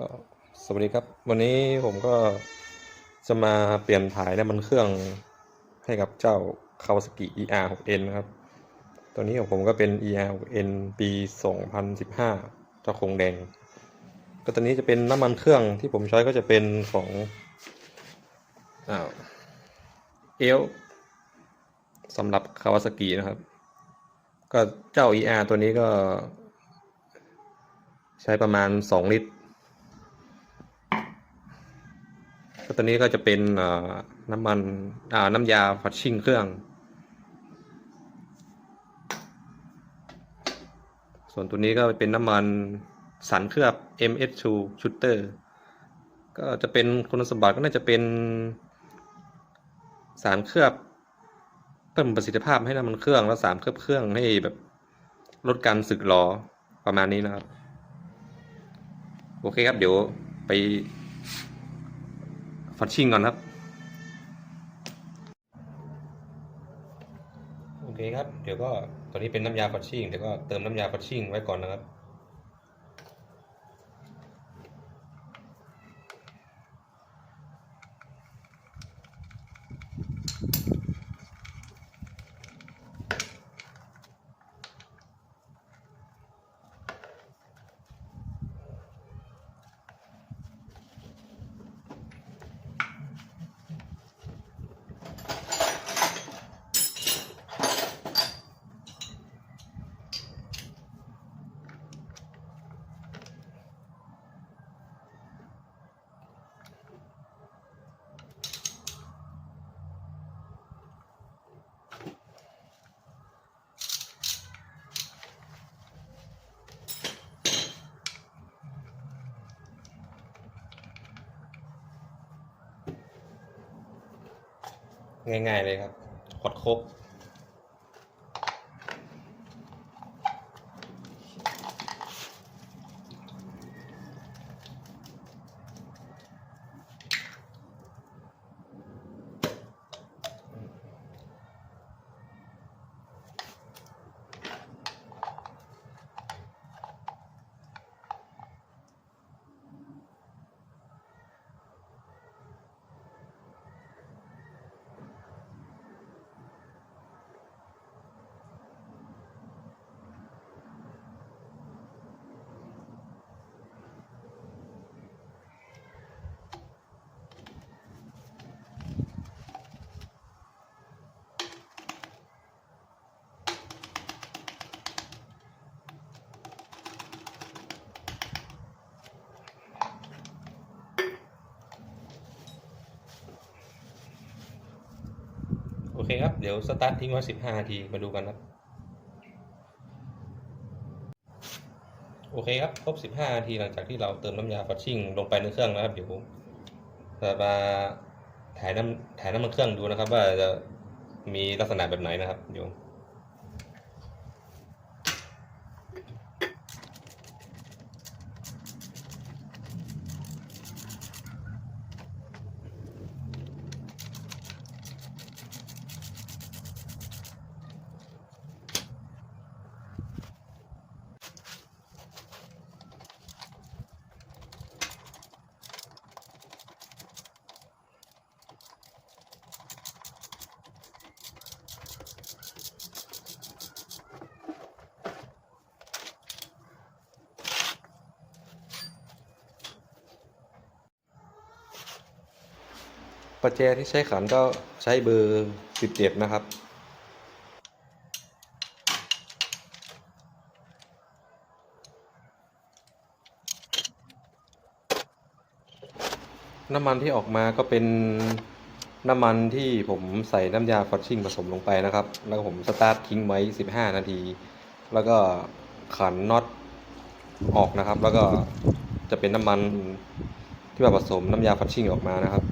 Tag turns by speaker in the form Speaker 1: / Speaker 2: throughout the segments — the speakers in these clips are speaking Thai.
Speaker 1: ก็สวัสดีครับ วันนี้ผมก็จะมาเปลี่ยนถ่ายน้ำมันเครื่องให้กับเจ้า Kawasaki ER 6N นะครับ ตัวนี้ของผมก็เป็น ER 6N ปี 2015เจ้าคงแดง ก็ตัวนี้จะเป็นน้ำมันเครื่องที่ผมใช้ก็จะเป็นของอ้าวเอลสำหรับ Kawasaki นะครับ ก็เจ้า ER ตัวนี้ก็ ใช้ประมาณ 2 ลิตร ตัวนี้ก็จะเป็นน้ำมันน้ำยาฟัดชิ่งเครื่อง ส่วนตัวนี้ก็เป็นน้ำมันสันเคลือบ MS2 Shooter ก็จะเป็นคุณสมบัติก็น่าจะเป็น สารเคลือบเพิ่มประสิทธิภาพให้น้ำมันเครื่องแล้วสารเคลือบเครื่องให้แบบลดการสึกหรอประมาณนี้นะครับ โอเคครับ เดี๋ยวไป ฟัดชิ่งก่อนครับ โอเคครับ เดี๋ยวก็ตอนนี้เป็นน้ำยาฟัดชิ่งเดี๋ยวก็เติมน้ำยาฟัดชิ่งไว้ก่อนนะครับ ง่ายๆเลยครับขดครบ เคครับ เดี๋ยวสตาร์ททิ้งไว้15นาที มาดูกันครับ โอเคครับ ครบ15นาทีหลังจากที่เราเติมน้ำยาฟัชชิ่งลงไปในเครื่องนะครับ เดี๋ยวผมจะมาถ่ายน้ำถ่ายน้ำมันเครื่องดูนะครับ ว่าจะมีลักษณะแบบไหนนะครับ เดี๋ยว ประแจที่ใช้ขันก็ใช้เบอร์17นะครับ น้ำมันที่ออกมาก็เป็นน้ำมันที่ผมใส่น้ำยาฟอชชิ่งผสมลงไปนะครับ แล้วผมสตาร์ททิ้งไว้ 15 นาที แล้วก็ขันน็อตออกนะครับ แล้วก็จะเป็นน้ำมันที่มาผสมน้ำยาฟอชชิ่งออกมานะครับ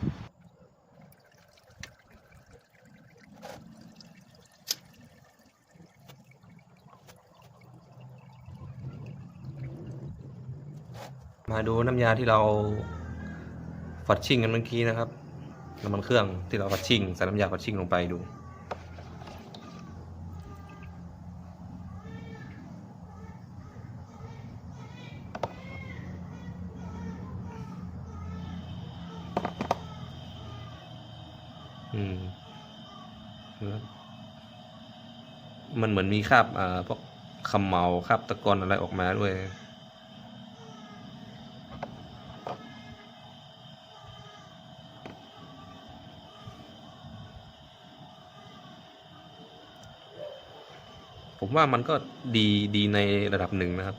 Speaker 1: มาดูน้ำยาที่เราฟัดชิ่งกันเมื่อกี้นะครับน้ำมันเครื่องที่เราฟัดชิ่งใส่น้ำยาฟัดชิ่งลงไปดูอืมมันเหมือนมีคราบอ่าพวกขมเหลาคราบตะกอนอะไรออกมาด้วย ผมว่ามันก็ดีดีในระดับหนึ่งนะครับ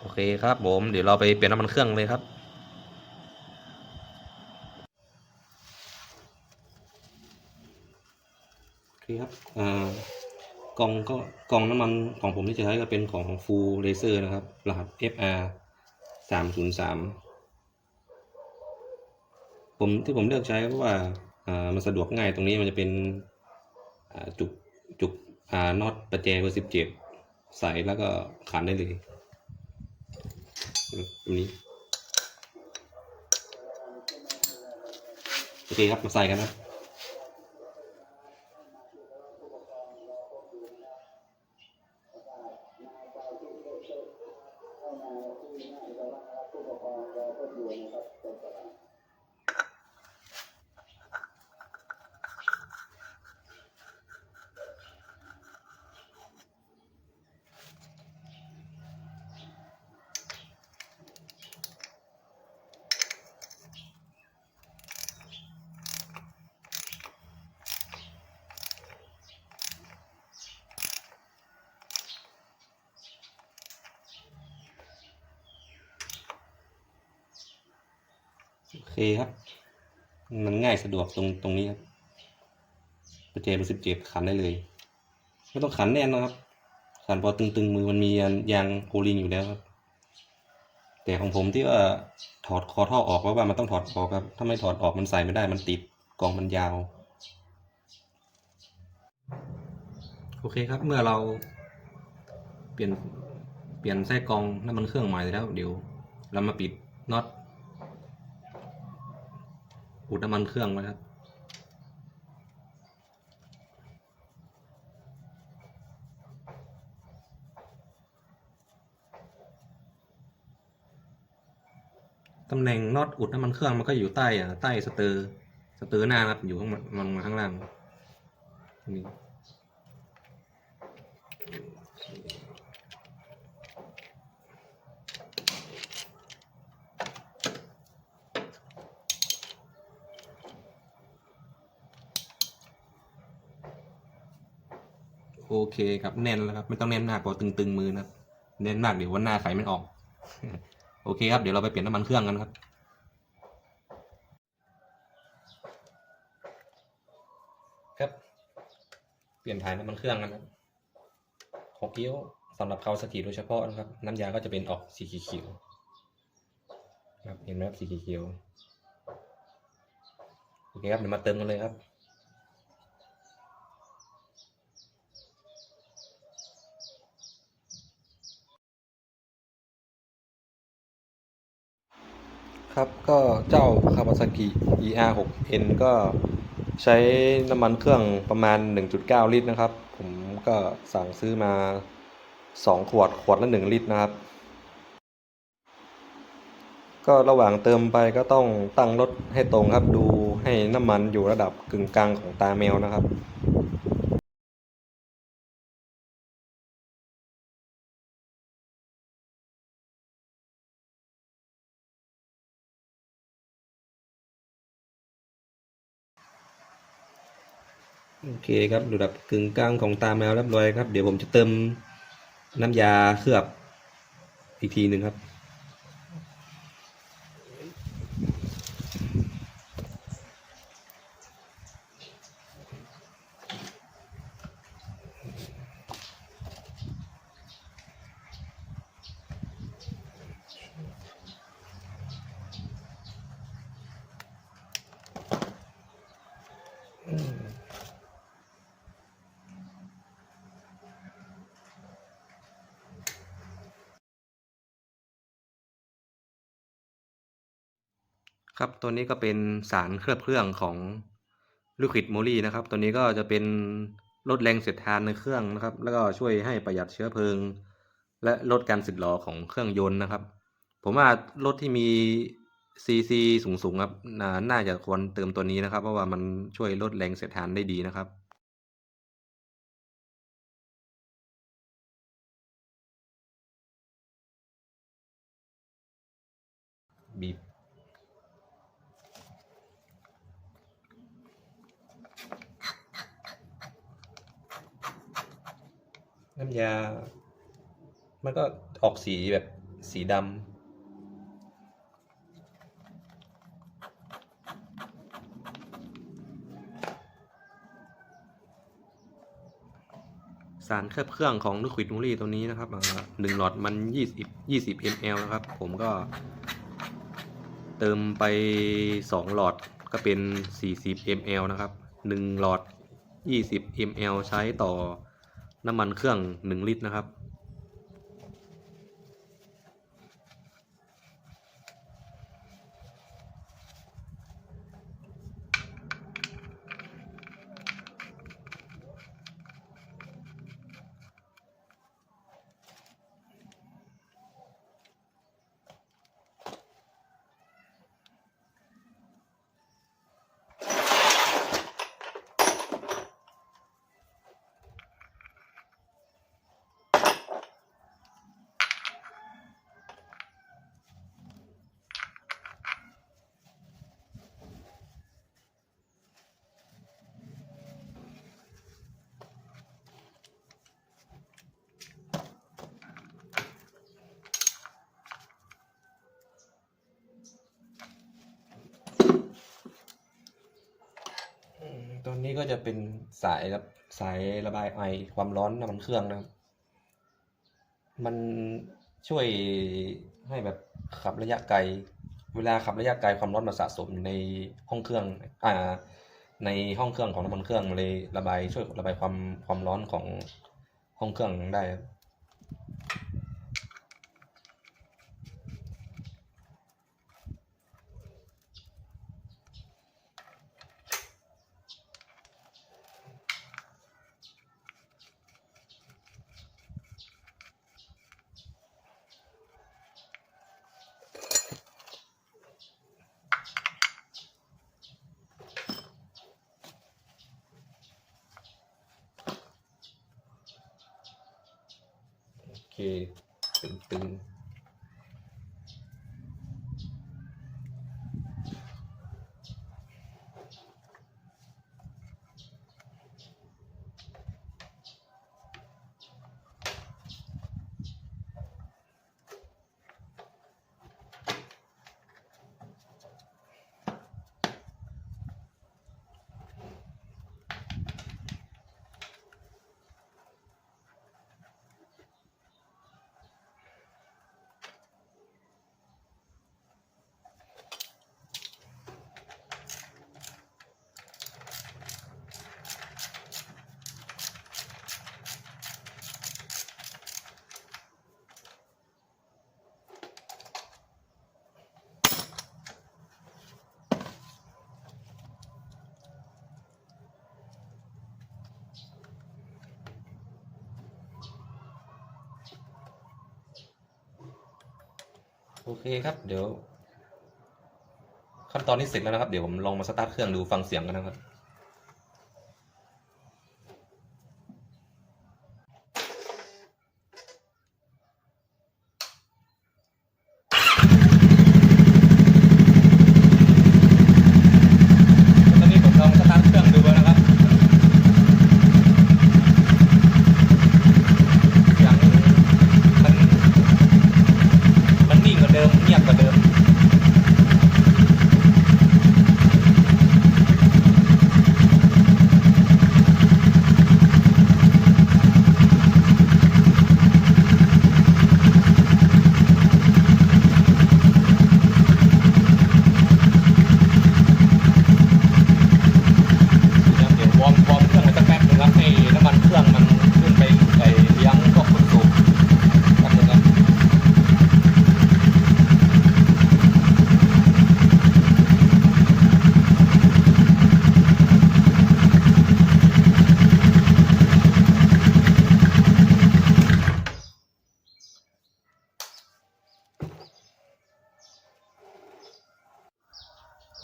Speaker 1: โอเคครับผม เดี๋ยวเราไปเปลี่ยนน้ำมันเครื่องเลยครับโอเคครับอ่ากล่องก็กล่องน้ำมันของผมที่จะใช้ก็เป็นของ Full Laser นะครับ รหัส FR สามศูนย์สามผมที่ผมเลือกใช้เพราะว่ามันสะดวกง่ายตรงนี้มันจะเป็นจุก อ่าน็อตประแจเบอร์สิบเจ็ดใส่แล้วก็ขันได้เลยอันนี้โอเคครับมาใส่กันนะ เคครับ มันง่ายสะดวกตรงตรงนี้ครับประแจเบสิบเจ็ดขันได้เลย ไม่ต้องขันแน่นนะครับ ขันพอตึงๆมือมันมียางโอลิงอยู่แล้วครับ แต่ของผมที่ว่าถอดคอท่อออกเพราะว่ามันต้องถอดออกครับ ถ้าไม่ถอดออกมันใส่ไม่ได้มันติดกองมันยาว โอเคครับ เมื่อเราเปลี่ยนเปลี่ยนไส้กองน้ำมันเครื่องใหม่แล้ว เดี๋ยวเรามาปิดน็อต อุดน้ำมันเครื่องไว้ครับ ตำแหน่งน็อตอุดน้ำมันเครื่องมันก็อยู่ใต้อะใต้สเตอร์ สเตอร์หน้านะครับ อยู่ข้างมันมาข้างล่างนี่ โอเคครับแน่นแล้วครับไม่ต้องแน่นมากกว่าตึงๆมือนะครับแน่นมากเดี๋ยววันหน้าไขไม่ออก โอเคครับเดี๋ยวเราไปเปลี่ยนน้ำมันเครื่องกันครับครับ เปลี่ยนถ่ายน้ำมันเครื่องกันครับหกกิ้วสำหรับเขาสกีโดยเฉพาะนะครับ น้ำยาก็จะเป็นออกสีเขียวครับเห็นไหมครับสีเขียวโอเคครับเดี๋ยวมาเติมกันเลยครับ ครับก็เจ้า Kawasaki ER6N ก็ใช้น้ำมันเครื่องประมาณ 1.9 ลิตรนะครับ ผมก็สั่งซื้อมา 2 ขวดขวดละ 1 ลิตรนะครับ ก็ระหว่างเติมไปก็ต้องตั้งรถให้ตรงครับ ดูให้น้ำมันอยู่ระดับกึ่งกลางของตาแมวนะครับ โอเคครับระดับกึ่งกลางของตาแมวเรียบร้อยครับ เดี๋ยวผมจะเติมน้ำยาเคลือบอีกทีหนึ่งครับ ครับตัวนี้ก็เป็นสารเคลือบเครื่องของ Liquid Moly นะครับ ตัวนี้ก็จะเป็นลดแรงเสียดทานในเครื่องนะครับ แล้วก็ช่วยให้ประหยัดเชื้อเพลิง และลดการสึกหรอของเครื่องยนต์นะครับ ผมว่ารถที่มี CC สูงๆครับน่าน่าจะควรเติมตัวนี้นะครับ เพราะว่ามันช่วยลดแรงเสียดทานได้ดีนะครับบีบ น้ำยา มันก็ออกสีแบบสีดำสารเคลือบเครื่องของ Liquid m o l y ตัวนี้นะครับหนึ่งหลอดมันยี่สิบยี่สิบ ml นะครับ ผมก็ เติมไปสองหลอดก็เป็นสี่สิบ ml นะครับหนึ่งหลอดยี่สิบ ml ใช้ต่อ น้ำมันเครื่องหนึ่งลิตรนะครับ ก็จะเป็นสายรับสายระบายไอความร้อนน้ำมันเครื่องนะครับ มันช่วยให้แบบขับระยะไกล เวลาขับระยะไกลความร้อนมาสะสมอยู่ในห้องเครื่องอ่าในห้องเครื่องของน้ำมันเครื่องมันเลยระบายช่วยระบายความความร้อนของห้องเครื่องได้ ครับ โอเคครับเดี๋ยว ขั้นตอนนี้เสร็จแล้วนะครับ เดี๋ยวผมลองมาสตาร์ทเครื่องดูฟังเสียงกันนะครับ ตอนนี้ผมลองสตาร์ทเครื่องดูแล้วนะครับ เสียงมัน มันนิ่งกว่าเดิมเงียบกว่าเดิม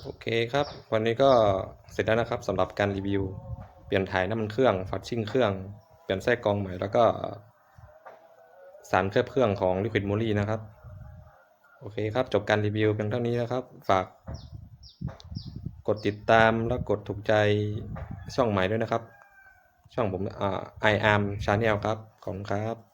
Speaker 1: โอเคครับ วันนี้ก็เสร็จแล้วนะครับสำหรับการรีวิว เปลี่ยนถ่ายน้ำมันเครื่องฟัดชิ่งเครื่อง เปลี่ยนไส้กรองใหม่แล้วก็ สารเคลือบเครื่องของ Liquid m o l y นะครับ โอเคครับ จบการรีวิวเพียงเท่านี้นะครับ ฝาก กดติดตามแล้วกดถูกใจช่องใหม่ด้วยนะครับ ช่องผมอ่า I am Channel ครับ ขอบคุณครับ